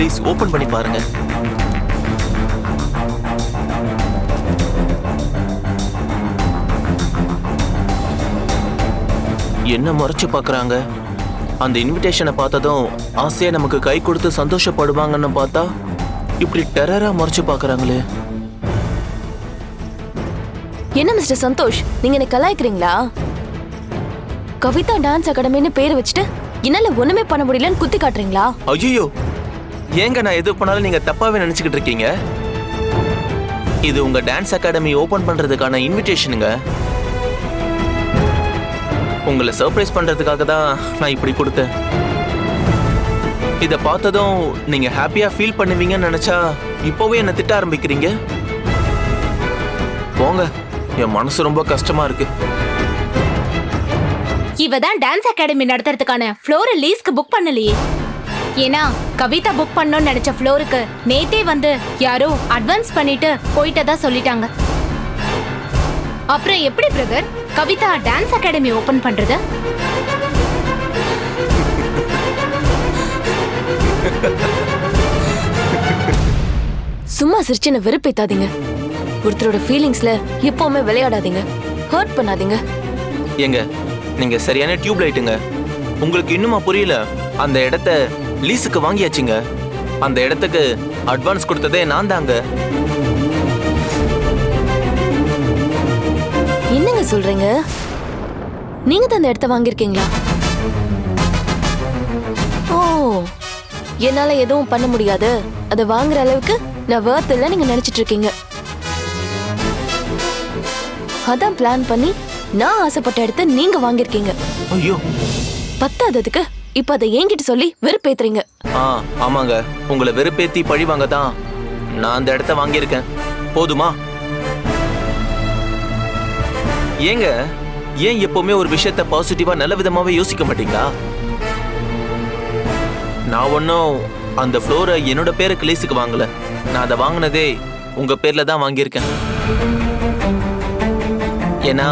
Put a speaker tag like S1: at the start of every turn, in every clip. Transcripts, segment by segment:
S1: Please open பண்ணி பாருங்க. என்ன முறைச்சு பார்க்கறாங்க? அந்த இன்விடேஷனை பார்த்ததும் ஆசையா நமக்கு கை கொடுத்து சந்தோஷப்படுவாங்கன்னு பார்த்தா இப்படி டெரரா முறைச்சு பார்க்கறாங்களே.
S2: என்ன மிஸ்டர் சந்தோஷ்? நீங்க என்ன கலாய்க்கிறீங்களா? கவிதா டான்ஸ் அகாடமின்னு பேர் வச்சுட்டு என்னால ஒண்ணுமே பண்ண முடியலன்னு குத்தி காட்டுறீங்களா?
S1: ஐயோ ஏங்க நான் எது பண்ணாலும் நீங்க தப்பாவே நினைச்சுக்கிட்டு இருக்கீங்க? இது உங்க டான்ஸ் அகாடமி ஓபன் பண்றதுக்கான இன்விடேஷனுங்க உங்களை சர்ப்ரைஸ் பண்றதுக்காக தான் நான் இப்படி கொடுத்தேன். இதை பார்த்ததும் நீங்க ஹாப்பியா ஃபீல் பண்ணுவீங்கன்னு நினைச்சா இப்போவே என்ன திட்ட ஆரம்பிக்கிறீங்க? போங்க என் மனசு ரொம்ப கஷ்டமா இருக்கு.
S3: இவ தான் டான்ஸ் அகாடமி நடத்துறதுக்கான ஃப்ளோரை லீஸ்க்கு புக் பண்ணலையே. ஏன்னா கவிதா புக் பண்ணணும்னு நினைச்ச ஃப்ளோருக்கு நேத்தே வந்து யாரோ அட்வான்ஸ் பண்ணிட்டு போயிட்டதா சொல்லிட்டாங்க. அப்புறம் எப்படி brother Kavitha dance academy open பண்றது?
S2: சும்மா சிரிச்சு என்ன வெறுப்பேத்தாதீங்க. ஒருத்தரோட ஃபீலிங்ஸ்ல எப்பவுமே விளையாடாதீங்க. ஹர்ட் பண்ணாதீங்க.
S1: ஏங்க நீங்க சரியான டியூப் லைட்டுங்க உங்களுக்கு இன்னுமா புரியல? அந்த இடத்த லீஸுக்கு வாங்கியாச்சுங்க. அந்த இடத்துக்கு அட்வான்ஸ் கொடுத்ததே நான் தாங்க
S2: என்னங்க சொல்றீங்க? நீங்க தான் அந்த இடத்த வாங்கியிருக்கீங்களா? ஓ என்னால எதுவும் பண்ண முடியாது. அதை வாங்குற அளவுக்கு நான் வேர்த் இல்ல நீங்க நினைச்சிட்டு இருக்கீங்க அதான் பிளான் பண்ணி நான் ஆசைப்பட்ட இடத்த நீங்க வாங்கியிருக்கீங்க.
S1: ஐயோ.
S2: பத்தாததுக்கு இப்ப அதை என்கிட்ட சொல்லி வெறுப்பேத்துறீங்க.
S1: ஆ ஆமாங்க. உங்களை வெறுப்பேத்தி பழிவாங்க தான் நான் அந்த இடத்த வாங்கியிருக்கேன். போதுமா? ஏங்க ஏன் எப்பவுமே ஒரு விஷயத்த பாசிட்டிவா நல்ல விதமாவே யோசிக்க மாட்டீங்களா? நான் ஒன்றும் அந்த ஃப்ளோரை என்னோட பேருக்கு லீஸுக்கு வாங்கல. நான் அதை வாங்கினதே உங்க பேர்ல தான் வாங்கியிருக்கேன். ஏன்னா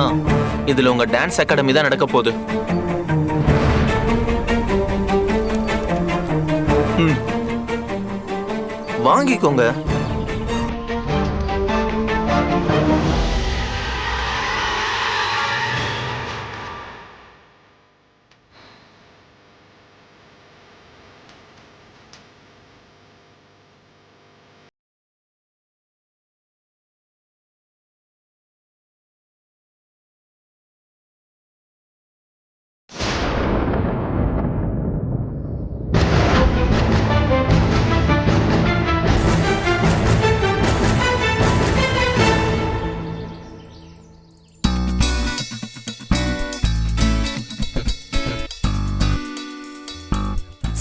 S1: இதுல உங்க டான்ஸ் அகாடமி தான் நடக்க போகுது. வாங்கிக்கோங்க.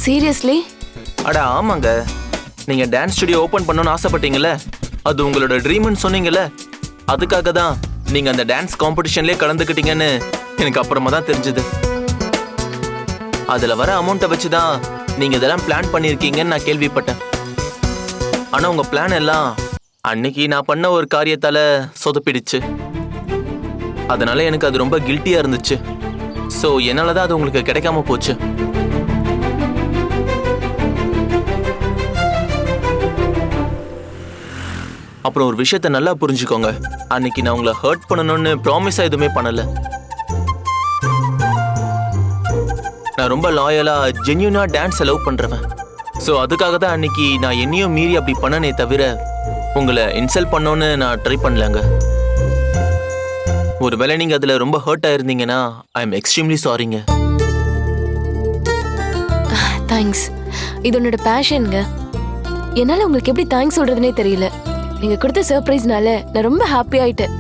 S2: சீரியஸ்லி?
S1: அட ஆமாங்க. நீங்க டான்ஸ் ஸ்டுடியோ ஓபன் பண்ணணும்னு ஆசைப்பட்டீங்கல்ல? அது உங்களோட ட்ரீம்னு சொன்னீங்கல்ல? அதுக்காக தான் நீங்க அந்த டான்ஸ் காம்படிஷன்லயே கலந்துக்கிட்டீங்கன்னு எனக்கு அப்புறமா தான் தெரிஞ்சது. அதுல வர அமௌண்ட்டை வச்சு தான் நீங்க இதெல்லாம் பிளான் பண்ணியிருக்கீங்கன்னு நான் கேள்விப்பட்டேன். ஆனா உங்க பிளான் எல்லாம் அன்னைக்கு நான் பண்ண ஒரு காரியத்தால சொதப்பிடுச்சு. அதனால எனக்கு அது ரொம்ப கில்ட்டியா இருந்துச்சு. ஸோ என்னால் தான் அது உங்களுக்கு கிடைக்காம போச்சு. அப்புறம் ஒரு விஷயத்த நல்லா புரிஞ்சுக்கோங்க. அன்னைக்கு நான் உங்களை ஹர்ட் பண்ணணும்னு ப்ராமிஸா எதுவுமே பண்ணல. நான் ரொம்ப லாயலா ஜென்யூனா டான்ஸ் லவ் பண்றவன். ஸோ அதுக்காக தான் அன்னைக்கு நான் என்னையும் மீறி அப்படி பண்ணனே தவிர உங்களை இன்சல்ட் பண்ணோன்னு நான் ட்ரை பண்ணலங்க. ஒருவேளை நீங்க அதுல ரொம்ப ஹர்ட் ஆயிருந்தீங்கன்னா ஐ எம் எக்ஸ்ட்ரீம்லி சாரிங்க
S2: தேங்க்ஸ் இது உன்னோட பேஷனுங்க என்னால உங்களுக்கு எப்படி தேங்க்ஸ் சொல்றதுனே தெரியல. நீங்க கொடுத்த சர்ப்ரைஸ்னால நான் ரொம்ப ஹாப்பி ஆயிட்டேன்.